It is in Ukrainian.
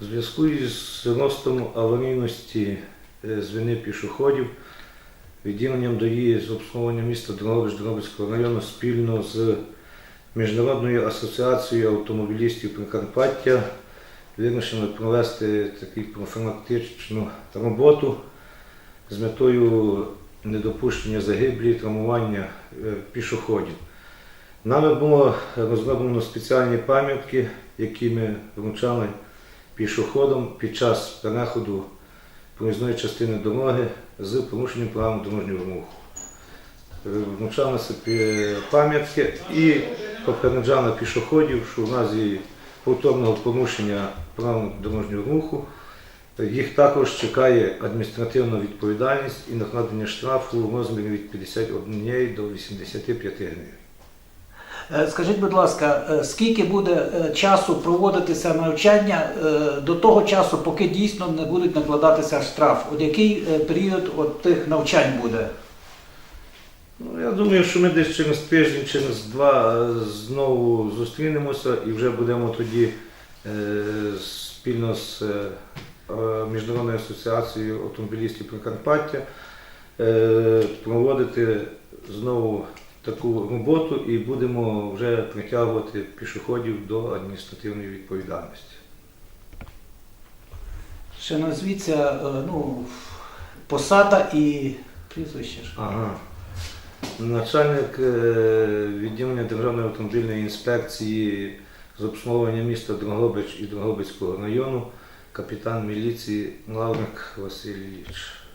У зв'язку із ростом аварійності е, з вини пішоходів, відділенням ДОІ з обслуговування міста Дрогобич Дрогобицького району спільно з Міжнародною асоціацією автомобілістів Прикарпаття вирішили провести таку профілактичну роботу з метою недопущення загиблі, травмування е, пішоходів. Нами було розроблено спеціальні пам'ятки, які ми вручали пішоходам під час переходу проїзної частини дороги з порушенням правил дорожнього руху. Е, Вручалися пам'ятки і попереджали пішоходів, що в разі повторного порушення правил дорожнього руху їх також чекає адміністративна відповідальність і накладення штрафу в розмірі від 51 до 85 гривень. Е, Скажіть, будь ласка, е, скільки буде е, часу проводитися навчання до того часу, поки дійсно не будуть накладатися штраф? От який період от тих навчань буде? Ну, я думаю, що ми десь через тиждень, через два знову зустрінемося і вже будемо тоді спільно з Міжнародною асоціацією автомобілістів Прикарпаття е, проводити знову таку роботу і будемо вже притягувати пішоходів до адміністративної відповідальності. Ще назвіться е, ну, посада і прізвище. Ага. Начальник е, відділення Державної автомобільної інспекції з обслуговування міста Дрогобич і Дрогобицького району, капітан міліції Лаврик Васильович.